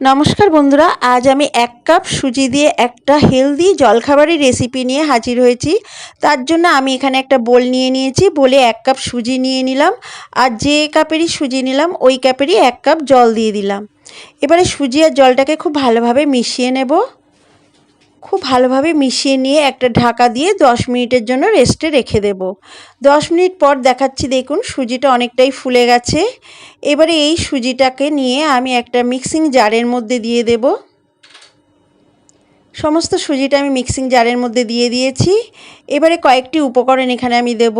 নমস্কার বন্ধুরা, আজ আমি এক কাপ সুজি দিয়ে একটা হেলদি জলখাবারের রেসিপি নিয়ে হাজির হয়েছি। তার জন্য আমি এখানে একটা বোল নিয়ে নিয়েছি। বলে এক কাপ সুজি নিয়ে নিলাম আর যে কাপেরই সুজি নিলাম, ওই কাপেরই এক কাপ জল দিয়ে দিলাম। এবারে সুজি আর জলটাকে খুব ভালোভাবে মিশিয়ে নেব। খুব ভালোভাবে মিশিয়ে নিয়ে একটা ঢাকা দিয়ে দশ মিনিটের জন্য রেস্টে রেখে দেব। দশ মিনিট পর দেখাচ্ছি, দেখুন সুজিটা অনেকটাই ফুলে গেছে। এবারে এই সুজিটাকে নিয়ে আমি একটা মিক্সিং জারের মধ্যে দিয়ে দেব। সমস্ত সুজিটা আমি মিক্সিং জারের মধ্যে দিয়ে দিয়েছি। এবারে কয়েকটি উপকরণ এখানে আমি দেব।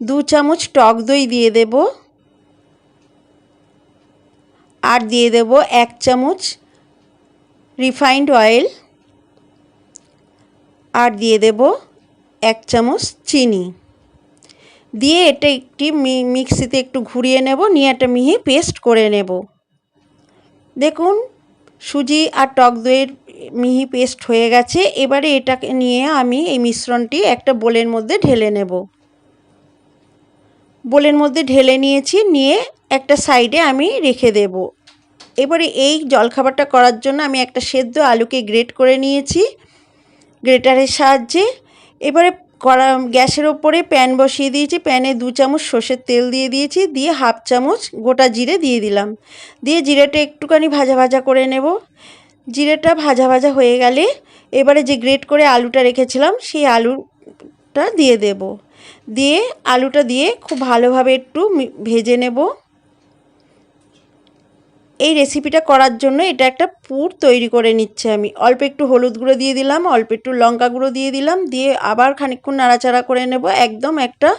দু চামচ টক দই দিয়ে দেব। আর দিয়ে দেব এক চামচ রিফাইন্ড অয়েল আর দিয়ে দেব এক চামচ চিনি। দিয়ে এটা একটি মিক্সিতে একটু ঘুরিয়ে নেব, নিয়ে একটা মিহি পেস্ট করে নেব। দেখুন, সুজি আর টক দইয়ের মিহি পেস্ট হয়ে গেছে। এবারে এটাকে নিয়ে আমি এই মিশ্রণটি একটা বোলের মধ্যে ঢেলে নেব। বোলের মধ্যে ঢেলে নিয়েছি, নিয়ে একটা সাইডে আমি রেখে দেব। এবারে এই জলখাবারটা করার জন্য আমি একটা সেদ্ধ আলুকে গ্রেট করে নিয়েছি। গ্রেটারের সাহায্যে। এবারে কড়া গ্যাসের ওপরে প্যান বসিয়ে দিয়েছি। প্যানে দু চামচ সর্ষের তেল দিয়ে দিয়েছি। দিয়ে হাফ চামচ গোটা জিরে দিয়ে দিলাম। দিয়ে জিরেটা একটুখানি ভাজা ভাজা করে নেব। জিরেটা ভাজা ভাজা হয়ে গেলে এবারে যে গ্রেট করে আলুটা রেখেছিলাম, সেই আলুটা দিয়ে দেব। দিয়ে আলুটা দিয়ে খুব ভালোভাবে একটু ভেজে নেব। এই রেসিপিটা করার জন্য এটা একটা পুর তৈরি করে নিচ্ছে আমি। অল্প একটু হলুদ গুঁড়ো দিয়ে দিলাম, অল্প একটু লঙ্কা গুঁড়ো দিয়ে দিলাম, দিয়ে আবার খানিকক্ষণ নাড়াচাড়া করে নেব। একদম একটা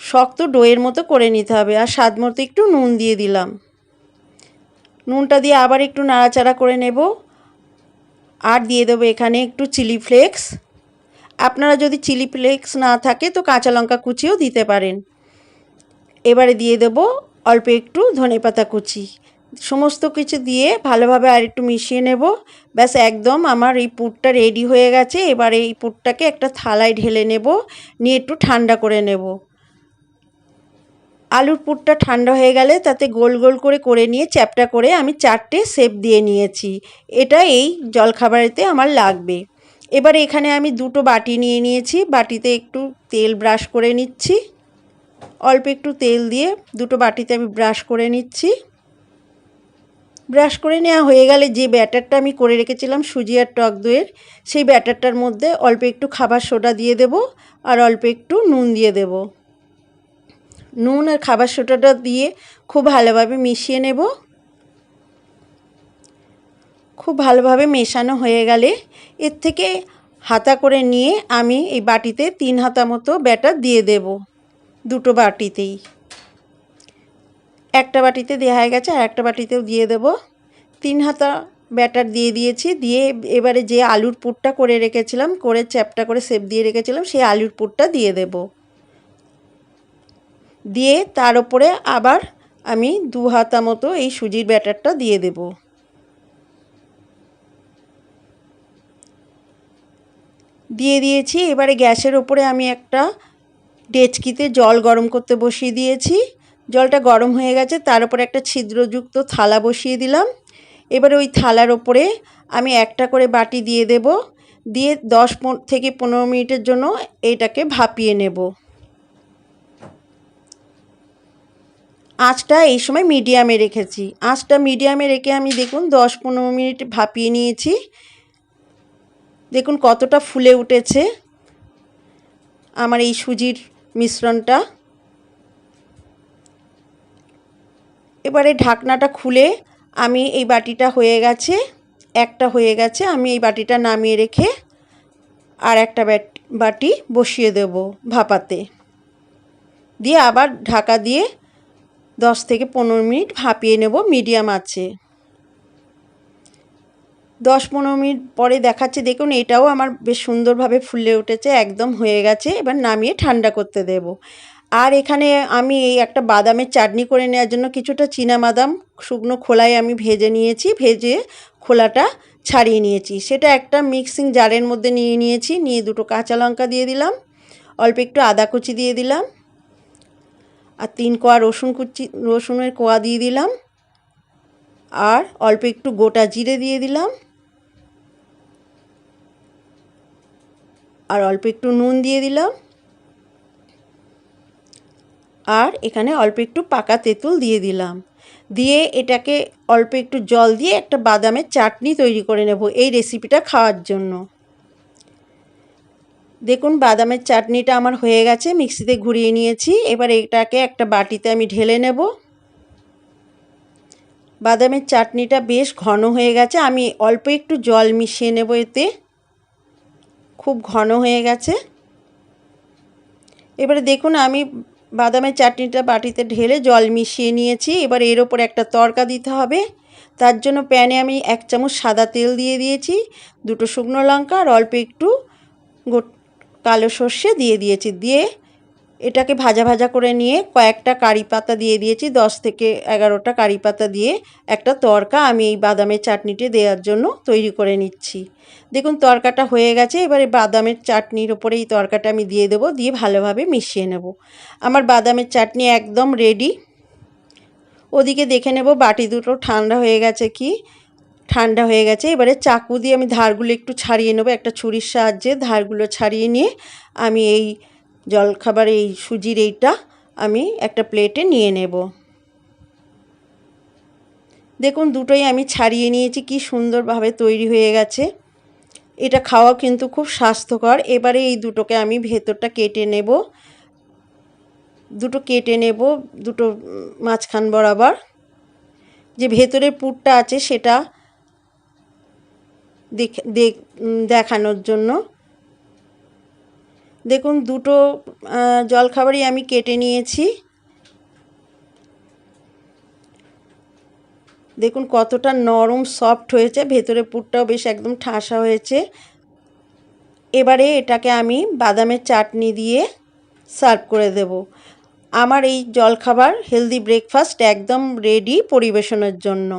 শক্ত ডোয়ের মতো করে নিতে হবে আর স্বাদ মতো একটু নুন দিয়ে দিলাম। নুনটা দিয়ে আবার একটু নাড়াচাড়া করে নেব। আর দিয়ে দেবো এখানে একটু চিলি ফ্লেক্স। আপনারা যদি চিলি ফ্লেক্স না থাকে তো কাঁচা লঙ্কা কুচিও দিতে পারেন। এবারে দিয়ে দেব অল্প একটু ধনে পাতা কুচি। সমস্ত কিছু দিয়ে ভালোভাবে আর একটু মিশিয়ে নেব। ব্যাস, একদম আমার এই পুরটা রেডি হয়ে গেছে। এবার এই পুরটাকে একটা থালায় ঢেলে নেব, নিয়ে একটু ঠান্ডা করে নেব। আলুর পুরটা ঠান্ডা হয়ে গেলে তাতে গোল গোল করে করে নিয়ে চ্যাপটা করে আমি চারটে সেপ দিয়ে নিয়েছি। এটা এই জলখাবারেতে আমার লাগবে। এবার এখানে আমি দুটো বাটি নিয়ে নিয়েছি। বাটিতে একটু তেল ব্রাশ করে নিচ্ছি। অল্প একটু তেল দিয়ে দুটো বাটিতে আমি ব্রাশ করে নিচ্ছি। ব্রাশ করে নেওয়া হয়ে গেলে যে ব্যাটারটা আমি করে রেখেছিলাম সুজি আর টক দইয়ের, সেই ব্যাটারটার মধ্যে অল্প একটু খাবার সোডা দিয়ে দেব আর অল্প একটু নুন দিয়ে দেব। নুন আর খাবার সোডাটা দিয়ে খুব ভালোভাবে মিশিয়ে নেব। খুব ভালোভাবে মেশানো হয়ে গেলে এর থেকে হাতা করে নিয়ে আমি এই বাটিতে তিন হাতা মতো ব্যাটার দিয়ে দেব, দুটো বাটিতেই। একটা বাটিতে দেওয়া হয়ে গেছে, আর একটা বাটিতেও দিয়ে দেব। তিন হাতা ব্যাটার দিয়ে দিয়েছি, দিয়ে এবারে যে আলুর পুরটা করে রেখেছিলাম, করে চ্যাপটা করে সেপ দিয়ে রেখেছিলাম, সেই আলুর পুরটা দিয়ে দেব। দিয়ে তার উপরে আবার আমি দু হাতা মতো এই সুজির ব্যাটারটা দিয়ে দেব। দিয়ে দিয়েছি, এবারে গ্যাসের ওপরে আমি একটা ডেচকিতে জল গরম করতে বসিয়ে দিয়েছি। জলটা গরম হয়ে গেছে, তার উপরে একটা ছিদ্রযুক্ত থালা বসিয়ে দিলাম। এবারে ওই থালার ওপরে আমি একটা করে বাটি দিয়ে দেব, দিয়ে দশ থেকে পনেরো মিনিটের জন্য এটাকে ভাপিয়ে নেব। আঁচটা এই সময় মিডিয়ামে রেখেছি। আঁচটা মিডিয়ামে রেখে আমি দেখুন দশ পনেরো মিনিট ভাপিয়ে নিয়েছি। দেখুন কতটা ফুলে উঠেছে আমার এই সুজির মিশ্রণটা। এবারে ঢাকনাটা খুলে আমি এই বাটিটা হয়ে গেছে, একটা হয়ে গেছে, আমি এই বাটিটা নামিয়ে রেখে আর একটা বাটি বসিয়ে দেব ভাপাতে। দিয়ে আবার ঢাকা দিয়ে দশ থেকে পনেরো মিনিট ভাপিয়ে নেব, মিডিয়াম আছে। দশ পনেরো মিনিট পরে দেখাচ্ছে, দেখুন এটাও আমার বেশ সুন্দরভাবে ফুলে উঠেছে, একদম হয়ে গেছে। এবার নামিয়ে ঠান্ডা করতে দেব। আর এখানে আমি এই একটা বাদামের চাটনি করে নেওয়ার জন্য কিছুটা বাদাম শুকনো খোলায় আমি ভেজে নিয়েছি, ভেজে খোলাটা ছাড়িয়ে নিয়েছি। সেটা একটা মিক্সিং জারের মধ্যে নিয়ে নিয়েছি, নিয়ে দুটো কাঁচা লঙ্কা দিয়ে দিলাম, অল্প একটু আদা কুচি দিয়ে দিলাম, আর তিন কোয়া রসুন কুচি, রসুনের কোয়া দিয়ে দিলাম, আর অল্প একটু গোটা জিরে দিয়ে দিলাম, আর অল্প একটু নুন দিয়ে দিলাম। আর এখানে অল্প একটু পাকা তেঁতুল দিয়ে দিলাম। দিয়ে এটাকে অল্প একটু জল দিয়ে একটা বাদামের চাটনি তৈরি করে নেব এই রেসিপিটা খাওয়ার জন্য। দেখুন, বাদামের চাটনিটা আমার হয়ে গেছে, মিক্সিতে ঘুরিয়ে নিয়েছি। এবার এটাকে একটা বাটিতে আমি ঢেলে নেব। বাদামের চাটনিটা বেশ ঘন হয়ে গেছে, আমি অল্প একটু জল মিশিয়ে নেব এতে। খুব ঘন হয়ে গেছে। এবারে দেখুন, আমি বাদামের চাটনিটা বাটিতে ঢেলে জল মিশিয়ে নিয়েছি। এবার এর ওপর একটা তরকা দিতে হবে। তার জন্য প্যানে আমি এক চামচ সাদা তেল দিয়ে দিয়েছি, দুটো শুকনো লঙ্কা আর অল্প একটু কালো সর্ষে দিয়ে দিয়েছি। দিয়ে এটাকে ভাজা ভাজা করে নিয়ে কয়েকটা কারি পাতা দিয়ে দিয়েছি, দশ থেকে এগারোটা কারি পাতা দিয়ে একটা তরকা আমি এই বাদামের চাটনিটি দেওয়ার জন্য তৈরি করে নিচ্ছি। দেখুন তরকাটা হয়ে গেছে, এবারে বাদামের চাটনির ওপরে এই তরকাটা আমি দিয়ে দেবো, দিয়ে ভালোভাবে মিশিয়ে নেব। আমার বাদামের চাটনি একদম রেডি। ওদিকে দেখে নেব বাটি দুটো ঠান্ডা হয়ে গেছে কি? ঠান্ডা হয়ে গেছে, এবারে চাকু দিয়ে আমি ধারগুলো একটু ছাড়িয়ে নেব, একটা ছুরির সাহায্যে ধারগুলো ছাড়িয়ে নিয়ে আমি এই জলখাবার এই সুজির এইটা আমি একটা প্লেটে নিয়ে নেব। দেখুন, দুটোই আমি ছাড়িয়ে নিয়েছি, কি সুন্দরভাবে তৈরি হয়ে গেছে। এটা খাওয়া কিন্তু খুব স্বাস্থ্যকর। এবারে এই দুটোকে আমি ভেতরটা কেটে নেব। দুটো কেটে নেব, দুটো মাঝখান বরাবর। যে ভেতরের পুরটা আছে সেটা দেখানোর জন্য। দেখুন, দুটো জলখাবারই আমি কেটে নিয়েছি। দেখুন, কতটা নরম সফট হয়েছে। ভেতরে পুরটাও বেশ একদম ঠাসা হয়েছে। এবারে এটাকে আমি বাদামের চাটনি দিয়ে সার্ভ করে দেব। আমার এই জলখাবার হেলদি ব্রেকফাস্ট একদম রেডি পরিবেশনের জন্য।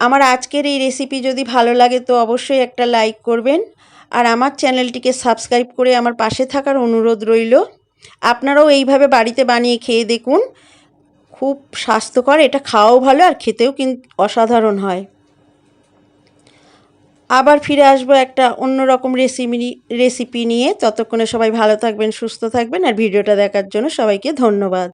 আমার আজকের এই রেসিপি যদি ভালো লাগে, তো অবশ্যই একটা লাইক করবেন। আর আমার চ্যানেলটিকে সাবস্ক্রাইব করে আমার পাশে থাকার অনুরোধ রইল। আপনারাও এইভাবে বাড়িতে বানিয়ে খেয়ে দেখুন। খুব স্বাস্থ্যকর, এটা খাওয়াও ভালো আর খেতেও কিন্তু অসাধারণ হয়। আবার ফিরে আসব একটা অন্যরকম রেসিপি রেসিপি নিয়ে। ততক্ষণে সবাই ভালো থাকবেন, সুস্থ থাকবেন আর ভিডিওটা দেখার জন্য সবাইকে ধন্যবাদ।